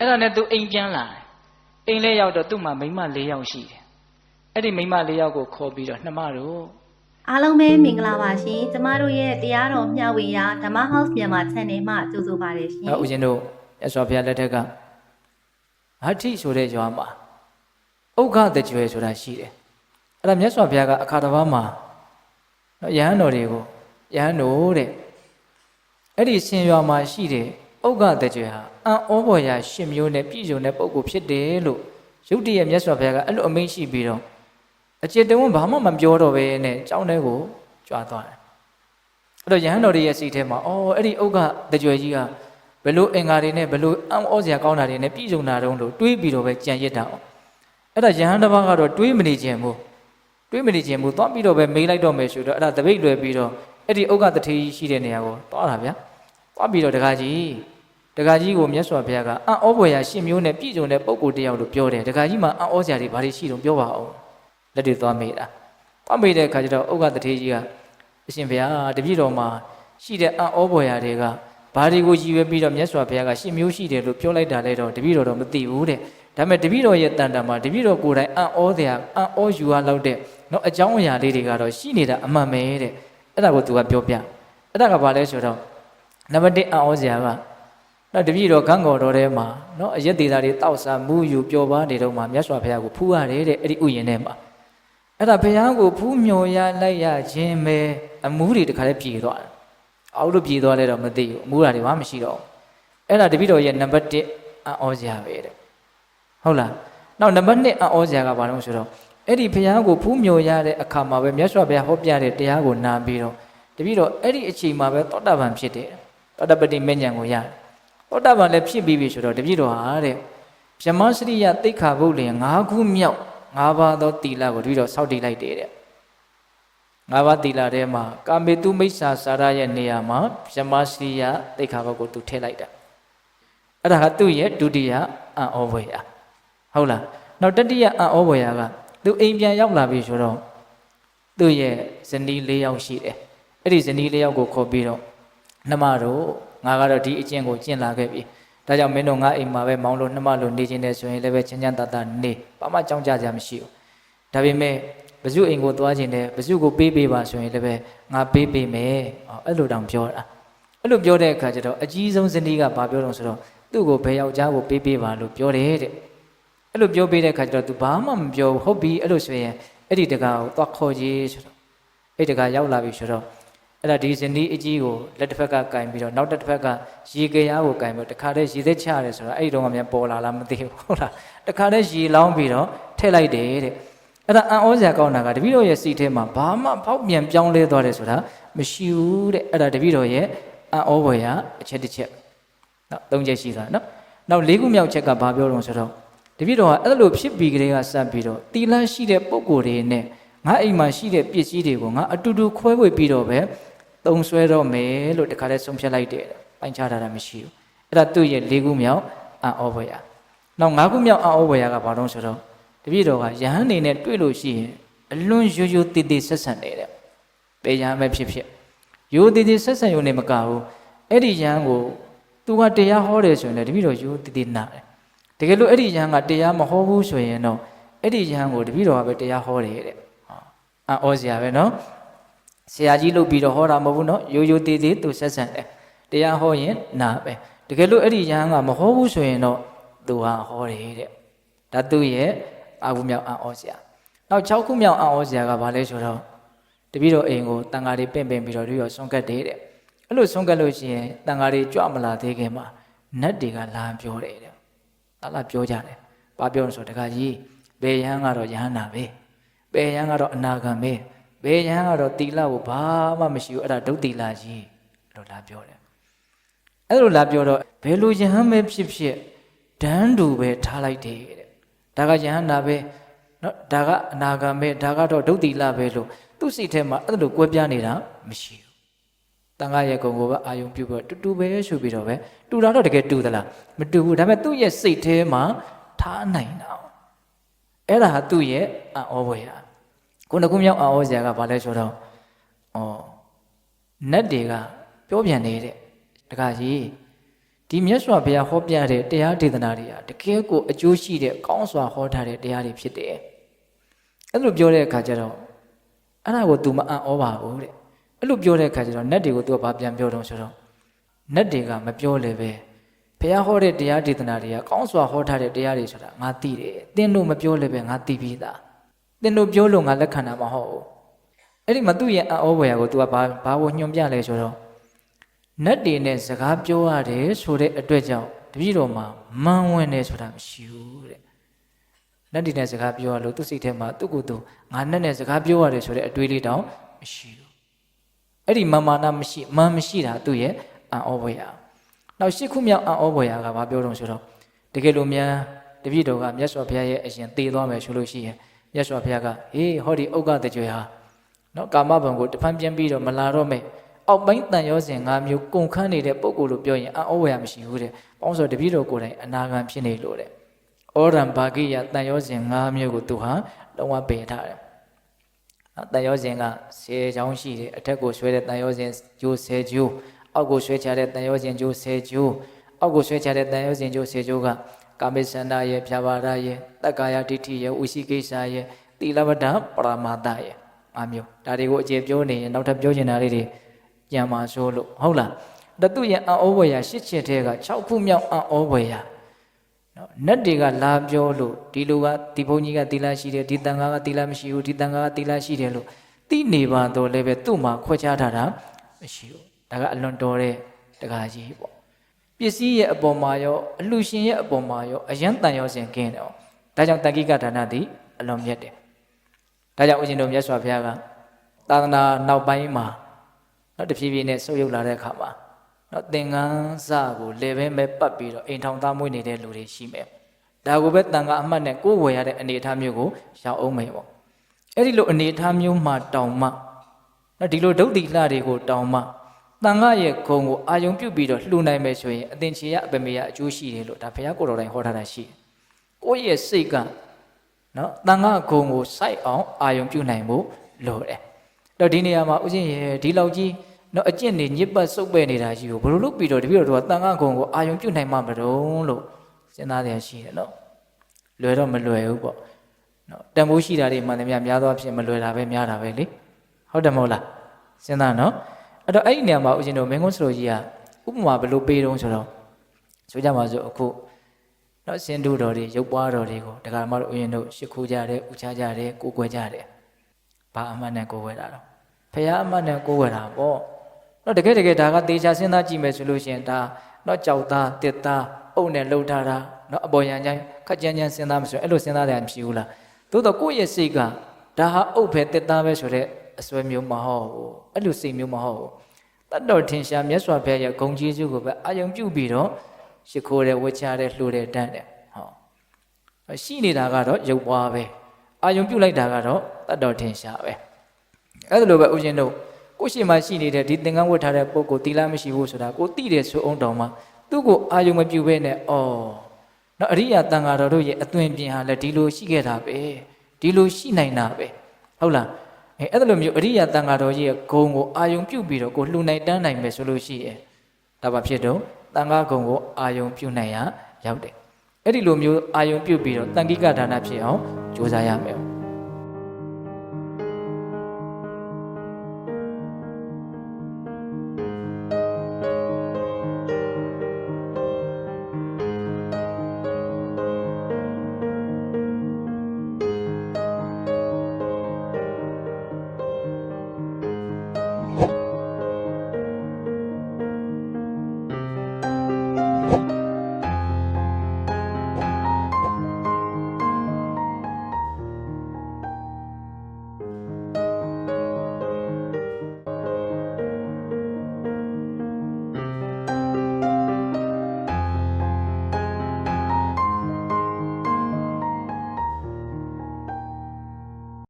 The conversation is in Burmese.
အဲ့ဒါနဲ့သူအိမ်ပြန်လာတယ်အိမ်လဲရောက်တော့သူ့မှာမိန်းမ၄ယောက်ရှိတယ်အဲ့ဒီမိန်းမ၄ယောက်ကိုခေါ်ပြီးတော့နှမတို့အားလုံးပဲမင်္ဂလာပါရှင်ကျမတို့ရဲ့တရားတော်မျှဝေရာဓမ္မ house မြန်မာ channel မှာကြိုဆိုပါရရှင်အဲဦးဇင်းတို့ရသော်ဘုရားလက်ထက်ကဟဋ္ဌိဆိုတဲ့ရွာမှာဥက္ခတကြွယ်ဆိုတာရှိတယ်အဲ့ဒါမြတ်စွာဘုရားကအခါတစ်ပါးမှာနော်ယဟန်တော်တွေကိုယဟန်တို့တဲ့အဲ့ဒီရှင်ရွာမှာရှိတဲ့ ဥက္ခတကြွယ်ဟာအံဩဘော်ရာရှင်မျိုးနဲ့ပြည်စုံတဲ့ပုဂ္ဂိုလ်ဖြစ်တယ်လို့ယုတ်တိရဲ့မြတ်စွာဘုရားကအဲ့လိုအမိန့်ရှိပြီးတော့အจิตတဝန်းဘာမှမပြောတော့ပဲနဲ့ကြောင်းတဲ့ကိုကြွားသွားတယ်အဲ့တော့ယဟန်တော်တွေရဲ့စိတ်ထဲမှာအော်အဲ့ဒီဥက္ခတကြွယ်ကြီးကဘယ်လိုအင်္ဂါတွေနဲ့ဘယ်လိုအံ့ဩစရာကောင်းတာတွေနဲ့ပြည်စုံတာတုံးလို့တွေးပြီးတော့ပဲကြံရစ်တာအောင်အဲ့ဒါယဟန်တစ်ပါးကတော့တွေးမနေခြင်းဘူးတွေးမနေခြင်းဘူးသွားပြီးတော့ပဲမေးလိုက်တော့မယ်ဆိုတော့အဲ့ဒါတပိတ်လွယ်ပြီးတော့အဲ့ဒီဥက္ကတထေကြီးရှိတဲ့နေရာကိုသွားတာဗျာ သွားပြီးတော့တခါကြီးတခါကြီးကိုမြတ်စွာဘုရားကအံ့ဩဖွယ်ရာရှင်မျိုးနဲ့ပြည်စုံတဲ့ပုံကိုယ်တစ်ယောက်လို့ပြောတယ်တခါကြီးမှာအံ့ဩစရာတွေဘာတွေရှိတုံးပြောပါအောင်လက်တွေသွားမေးတာသွားမေးတဲ့အခါကျတော့ဥက္ကတထေကြီးကအရှင်ဘုရားတပည့်တော်မှာရှိတဲ့အံ့ဩဖွယ်ရာတွေကဘာတွေကိုရည်ရွယ်ပြီးတော့မြတ်စွာဘုရားကရှင်မျိုးရှိတယ်လို့ပြောလိုက်တာလဲတော့တပည့်တော်တော့မသိဘူးတဲ့ဒါပေမဲ့တပည့်တော်ရဲ့တန်တံမှာတပည့်တော်ကိုယ်တိုင်အံ့ဩတဲ့အံ့ဩယူရလောက်တဲ့နော်အကြောင်းအရာလေးတွေကတော့ရှိနေတာအမှန်ပဲတဲ့အဲ့ဒါကိုသူကပြောပြအဲ့ဒါကဘာလဲဆိုတော့ နံပါတ်1အံ့ဩစရာကနော်တပည့်တော်ကံကော်တော်ထဲမှာနော်အရက်သေးသားတွေတောက်စားမူယူပျော်ပါနေတော့မှမြတ်စွာဘုရားကိုဖူးရတယ်တဲ့အဲ့ဒီဥယျာဉ်ထဲမှာအဲ့ဒါဘုရားကိုဖူးမြော်ရလိုက်ရခြင်းပဲအမှုတွေတခါလဲပြေသွားတယ်အောက်လို့ပြေသွားလဲတော့မသိဘူးအမှုရာတွေဘာမှမရှိတော့ဘူးအဲ့ဒါတပည့်တော်ရဲ့နံပါတ်1အံ့ဩစရာပဲတဲ့ဟုတ်လားနောက်နံပါတ်2အံ့ဩစရာကဘာလို့ဆိုတော့အဲ့ဒီဘုရားကိုဖူးမြော်ရတဲ့အခါမှာပဲမြတ်စွာဘုရားဟောပြတဲ့တရားကိုနာပြီးတော့တပည့်တော်အဲ့ဒီအချိန်မှာပဲသောတာပန်ဖြစ်တယ် သောတာပတိမေညာကိုရတယ်သောတာပန်လည်းဖြစ်ပြီးပြီဆိုတော့တပည့်တော်ဟာတဲ့ဗြဟ္မစရိယတိတ်ခါဘုတ်လင်၅ခုမြောက်၅ပါးသောတီလာကိုတပည့်တော်စောင့်တည်လိုက်တယ်တဲ့ငါးပါးသီလထဲမှာကာမေတုမိစ္ဆာစာရရဲ့နေရာမှာဗြဟ္မစရိယတိခါဘုတ်ကိုသူထည့်လိုက်တာအဲ့ဒါကသူ့ရဲ့ဒုတိယအံ့ဩဘွယ်ရာဟုတ်လားနောက်တတိယအံ့ဩဘွယ်ရာကသူအိမ်ပြန်ရောက်လာပြီဆိုတော့သူ့ရဲ့ဇနီး၄ယောက်ရှိတယ်အဲ့ဒီဇနီး၄ယောက်ကိုခေါ်ပြီးတော့ နှမတို့ငါကတော့ဒီအကျင့်ကိုကျင့်လာခဲ့ပြီဒါကြောင့်မင်းတို့ငါအိမ်မှာပဲမောင်းလို့နှမလို့နေခြင်းနဲ့ဆိုရင်လည်းပဲချမ်းချမ်းသာသာနေဘာမှကြောင်းကြကြမရှိဘူးဒါပေမဲ့ဘဇုအိမ်ကိုသွားခြင်းနဲ့ဘဇုကိုပေးပေးပါဆိုရင်လည်းပဲငါပေးပေးမယ်အော်အဲ့လိုတောင်ပြောတာအဲ့လိုပြောတဲ့အခါကျတော့အကြီးဆုံးဇနီးကဘာပြောတော့ဆိုတော့သူ့ကိုဘယ်ယောက်ျားကိုပေးပေးပါလို့ပြောတယ်တဲ့အဲ့လိုပြောပေးတဲ့အခါကျတော့ तू ဘာမှမပြောဘူးဟုတ်ပြီအဲ့လိုဆိုရင်အဲ့ဒီတကာကိုသွားခေါ်ကြည့်ဆိုတော့အဲ့ဒီတကာရောက်လာပြီဆိုတော့ အဲ့ဒါဒီဇနီးအကြီးကိုလက်တစ်ဖက်ကကင်ပြီးတော့နောက်တစ်ဖက်ကရေကြရားကိုကင်ပြီးတော့တခါတည်းရေသက်ချရတယ်ဆိုတော့အဲ့ဒီတော့ကမြန်ပေါ်လာလားမသိဘူးဟုတ်လားတခါတည်းရေလောင်းပြီးတော့ထည့်လိုက်တယ်တဲ့အဲ့ဒါအံ့ဩစရာကောင်းတာကတပည့်တော်ရဲ့စိတ်ထဲမှာဘာမှဖောက်ပြန်ပြောင်းလဲသွားတယ်ဆိုတာမရှိဘူးတဲ့အဲ့ဒါတပည့်တော်ရဲ့အံ့ဩဘွယ်ရအချက်တစ်ချက်နော်သုံးချက်ရှိတာနော်နောက်လေးခုမြောက်ချက်ကဘာပြောတော့ဆိုတော့တပည့်တော်ကအဲ့လိုဖြစ်ပြီးကလေးကစပ်ပြီးတော့တီလန်းရှိတဲ့ပုံကိုယ်တွေနဲ့ငါအိမ်မှာရှိတဲ့ပစ္စည်းတွေကိုငါအတူတူခွဲဝေပြီးတော့ပဲ သုံးဆွဲတော့မယ်လို့တခါလဲဆုံးဖြတ်လိုက်တယ်ပိုင်းခြားထားတာမရှိဘူးအဲ့ဒါသူ့ရဲ့လေးခုမြောက်အံ့ဩဘွယ်ရနောက်ငါးခုမြောက်အံ့ဩဘွယ်ရကဘာလို့ဆိုတော့တပည့်တော်ကယဟန်နေနဲ့တွေ့လို့ရှိရင်အလွန်ရိုးရိုးတည်တည်ဆက်ဆံနေတဲ့ပေယဟန်ပဲဖြစ်ဖြစ်ရိုးတည်တည်ဆက်ဆံရုံနဲ့မကဘူးအဲ့ဒီယဟန်ကိုသူကတရားဟောတယ်ဆိုရင်လည်းတပည့်တော်ရိုးတည်တည်နာတယ်တကယ်လို့အဲ့ဒီယဟန်ကတရားမဟောဘူးဆိုရင်တော့အဲ့ဒီယဟန်ကိုတပည့်တော်ကပဲတရားဟောတယ်တဲ့ဟောအံ့ဩစရာပဲနော် ဆရာကြီးလုပ်ပြီးတော့ဟောတာမဟုတ်ဘူးနော်ရိုးရိုးတည်တည်သူဆက်ဆံတယ်တရားဟောရင်နာပဲတကယ်လို့အဲ့ဒီယဟန်ကမဟောဘူးဆိုရင်တော့သူဟာဟောတယ်တဲ့ဒါသူ့ရဲ့အာခုမြောက်အံ့ဩစရာနောက်6ခုမြောက်အံ့ဩစရာကဘာလဲဆိုတော့တပည့်တော်အိမ်ကိုတန်ဃာတွေပင့်ပင့်ပြီးတော့တပည့်တော်ဆွန့်ကတ်တယ်တဲ့အဲ့လိုဆွန့်ကတ်လို့ရှိရင်တန်ဃာတွေကြွမလာသေးခင်မှာနတ်တွေကလာပြောတယ်တဲ့လာလာပြောကြတယ်ဘာပြောလို့ဆိုတခါကြီးဘယ်ယဟန်ကတော့ယဟန်နာပဲဘယ်ယဟန်ကတော့အနာဂံပဲ ဘေညာကတော့တီလာကိုဘာမှမရှိဘူးအဲ့ဒါဒုတ်တီလာကြီးလို့လာပြောတယ်အဲ့လိုလာပြောတော့ဘယ်လိုယဟန်ပဲဖြစ်ဖြစ်ဒန်းတူပဲထားလိုက်တယ်တဲ့ဒါကယဟန်နာပဲနော်ဒါကအနာဂံပဲဒါကတော့ဒုတ်တီလာပဲလို့သူ့စိတ်ထဲမှာအဲ့လိုကွဲပြားနေတာမရှိဘူးတန်ခါရဲ့ဂုံကိုပဲအာယုံပြုပြီးတူတူပဲရှုပြီးတော့ပဲတူတာတော့တကယ်တူသလားမတူဘူးဒါပေမဲ့သူ့ရဲ့စိတ်ထဲမှာထားနိုင်တာအဲ့ဒါဟာသူ့ရဲ့အံ့ဩဖွယ်ရာ ခုနကမြောက်အံ့ဩစရာကဘာလဲဆိုတော့ဩနတ်တွေကပြောပြန်နေတဲ့တခါကြီးဒီမြတ်စွာဘုရားဟောပြတဲ့တရားဒေသနာတွေဟာတကယ်ကိုအကျိုးရှိတဲ့ကောင်းစွာဟောထားတဲ့တရားတွေဖြစ်တယ်အဲ့လိုပြောတဲ့အခါကျတော့အဲ့ဒါကို तू မအံ့ဩပါဘူးတဲ့အဲ့လိုပြောတဲ့အခါကျတော့နတ်တွေကို तू ကဘာပြန်ပြောတော့ဆိုတော့နတ်တွေကမပြောလည်းပဲဘုရားဟောတဲ့တရားဒေသနာတွေကကောင်းစွာဟောထားတဲ့တရားတွေဆိုတာငါသိတယ်သင်တို့မပြောလည်းပဲငါသိပြီးသား သင်တို့ပြောလို့ငါလက်ခံတာမဟုတ်ဘူးအဲ့ဒီမှာသူ့ရဲ့အံ့ဩဖွယ်ရာကို तू ကဘာဘာကိုညွှန်ပြလဲဆိုတော့နတ်တွေနဲ့စကားပြောရတယ်ဆိုတဲ့အတွက်ကြောင့်တပည့်တော်မှာမန်ဝင်တယ်ဆိုတာမရှိဘူးတဲ့နတ်တွေနဲ့စကားပြောရလို့သူ့စိတ်ထဲမှာသူ့ကိုယ်သူငါနတ်နဲ့စကားပြောရတယ်ဆိုတဲ့အတွေးလေးတောင်မရှိဘူးအဲ့ဒီမာမာနာမရှိမန်မရှိတာသူ့ရဲ့အံ့ဩဖွယ်ရာနောက်ရှစ်ခုမြောက်အံ့ဩဖွယ်ရာကဘာပြောတော့ဆိုတော့တကယ်လို့များတပည့်တော်ကမြတ်စွာဘုရားရဲ့အရင်သေသွားမယ်ဆိုလို့ရှိရင် မြတ်စွာဘုရားကဟေးဟောဒီဥက္ကတကြွယ်ဟာနော်ကာမဘံကိုတဖန်ပြန်ပြီးတော့မလာတော့မဲ့အောက်ပိုင်းတန်ရောစဉ်၅မျိုးကုန်ခန်းနေတဲ့ပုံကိုလို့ပြောရင်အံ့ဩဝရမရှိဘူးတဲ့။ပေါင်းဆိုတပည့်တော်ကိုယ်တိုင်အနာဂံဖြစ်နေလို့တဲ့။ဩရံဘာဂိယတန်ရောစဉ်၅မျိုးကိုသူဟာလုံးဝပယ်ထားတယ်။နော်တန်ရောစဉ်က10ချောင်းရှိတယ်အထက်ကိုဆွဲတဲ့တန်ရောစဉ်ကျိုး10ကျိုးအောက်ကိုဆွဲချတဲ့တန်ရောစဉ်ကျိုး10ကျိုးအောက်ကိုဆွဲချတဲ့တန်ရောစဉ်ကျိုး10ကျိုးက ကာမိစန္ဒရဲ့ဖြာပါဒရဲ့တက္ကာယဒိဋ္ဌိရဲ့ဥရှိကိစ္စရဲ့သီလဝဒ္ဒပရမတ္တရဲ့၅မျိုးဒါတွေကိုအကျေပြောနေရင်နောက်ထပ်ပြောချင်တာလေးတွေကြံပါဆိုလို့ဟုတ်လားတသူရဲ့အံ့ဩဖွယ်ရာရှစ်ချက်ထဲက6ခုမြောက်အံ့ဩဖွယ်ရာနော်နတ်တွေကလာပြောလို့ဒီလူကဒီဘုန်းကြီးကသီလရှိတယ်ဒီတန်ခါကသီလမရှိဘူးဒီတန်ခါကသီလရှိတယ်လို့သိနေပါတော့လည်းပဲသူ့မှာခွဲခြားထားတာမရှိဘူးဒါကအလွန်တော်တဲ့တကားကြီးပေါ့ ပစ္စည်းရဲ့အပေါ်မှာရောအလှရှင်ရဲ့အပေါ်မှာရောအယံတန်ရောစင်ကင်းတယ်ပေါ့ဒါကြောင့်တန်ခိကဒါနသည်အလွန်မြတ်တယ်ဒါကြောင့်ဦးဇင်းတို့မြတ်စွာဘုရားကသာသနာနောက်ပိုင်းမှာနောက်တဖြည်းဖြည်းနဲ့ဆုပ်ယုပ်လာတဲ့အခါမှာနော်သင်္ကန်းစကိုလေဘဲမဲ့ပတ်ပြီးတော့အိမ်ထောင်သားမွေးနေတဲ့လူတွေရှိမယ်။ဒါကိုပဲတန်ခါအမှတ်နဲ့ကိုယ်ဝယ်ရတဲ့အနေအထားမျိုးကိုရှောင်အောင်မယ်ပေါ့။အဲ့ဒီလိုအနေအထားမျိုးမှာတောင်မှနော်ဒီလိုဒုတ်တိလှတွေကိုတောင်မှ တန်ခါရဲ့ဂုံကိုအာယုံပြုတ်ပြီးတော့လှူနိုင်မယ်ဆိုရင်အသင်ချေရအပမေရအကျိုးရှိတယ်လို့ဒါဘုရားကိုယ်တော်တိုင်ဟောထားတာရှိတယ်။ကိုယ့်ရဲ့စိတ်ကနော်တန်ခါဂုံကိုစိုက်အောင်အာယုံပြုတ်နိုင်ဖို့လိုတယ်။တော့ဒီနေရာမှာဥစဉ်ရဲ့ဒီလောက်ကြီးနော်အကျင့်နေညစ်ပတ်စုပ်ပဲ့နေတာကြီးကိုဘယ်လိုလုပ်ပြီးတော့တပည့်တော်တို့ကတန်ခါဂုံကိုအာယုံပြုတ်နိုင်မှာမတော့လို့စဉ်းစားရရှိတယ်နော်လွယ်တော့မလွယ်ဘူးပေါ့နော်တန်ဖိုးရှိတာတွေမှန်တယ်များများသောအားဖြင့်မလွယ်တာပဲများတာပဲလေဟုတ်တယ်မဟုတ်လားစဉ်းစားနော် အဲ့တော့အဲ့ဒီနေရာမှာဦးဇင်းတို့မင်းကုန်းစလိုကြီးကဥပမာဘယ်လိုပေးတုံးဆိုတော့ဆိုကြပါစို့အခုနော်စင်တူတော်တွေရုပ်ပွားတော်တွေကိုဒကာမတို့ဦးဇင်းတို့ရှ िख ူးကြတယ်ဥချကြတယ်ကိုကိုွယ်ကြတယ်ဘာအမှန်နဲ့ကိုကိုွယ်တာတော့ဖះအမှန်နဲ့ကိုကိုွယ်တာပေါ့နော်တကယ်တကယ်ဒါကတေချာစဉ်းစားကြည့်မယ်ဆိုလို့ရှိရင်ဒါနော်ကြောက်သားတစ်သားအုပ်နဲ့လှုပ်ထားတာနော်အပေါ်ရန်ချိုင်းခက်ကြမ်းကြမ်းစဉ်းစားမဆိုရင်အဲ့လိုစဉ်းစားတယ်မရှိဘူးလားသို့တော့ကိုယ့်ရဲ့စိတ်ကဒါဟာအုပ်ပဲတစ်သားပဲဆိုတဲ့ အစွဲမျိုးမဟုတ်ဘူးအဲ့လိုစိတ်မျိုးမဟုတ်ဘူးတတ်တော်ထင်ရှားမြတ်စွာဘုရားရဲ့ဂုံကြီးစုကိုပဲအာယုံပြုပြီးတော့ရှ िख ိုးတယ်ဝှချတယ်လှူတယ်တန်းတယ်ဟောရှိနေတာကတော့ရုပ်ပွားပဲအာယုံပြုလိုက်တာကတော့တတ်တော်ထင်ရှားပဲအဲ့ဒါလိုပဲဦးဇင်းတို့ကိုယ်ရှိမှရှိနေတဲ့ဒီသင်္ကန်းဝတ်ထားတဲ့ပုဂ္ဂိုလ်တီလာမရှိဘူးဆိုတာကိုသိတယ်ဆိုအောင်တောင်မှသူ့ကိုအာယုံမပြုဘဲနဲ့ဩနော်အရိယာတန်ဃာတော်တို့ရဲ့အသွင်ပြင်ဟာလည်းဒီလိုရှိခဲ့တာပဲဒီလိုရှိနိုင်တာပဲဟုတ်လား အဲအဲ့လိုမျိုးအရိယာတန်ဃာတော်ကြီးရဲ့ဂုံကိုအာယုံပြုတ်ပြီးတော့ကိုလှူနိုင်တန်းနိုင်မယ်ဆိုလို့ရှိရဲ့ဒါပါဖြစ်တော့တန်ဃာဂုံကိုအာယုံပြုတ်နိုင်ရရောက်တယ်အဲ့ဒီလိုမျိုးအာယုံပြုတ်ပြီးတော့တန်ခိကဒါနဖြစ်အောင်ကြိုးစားရမယ်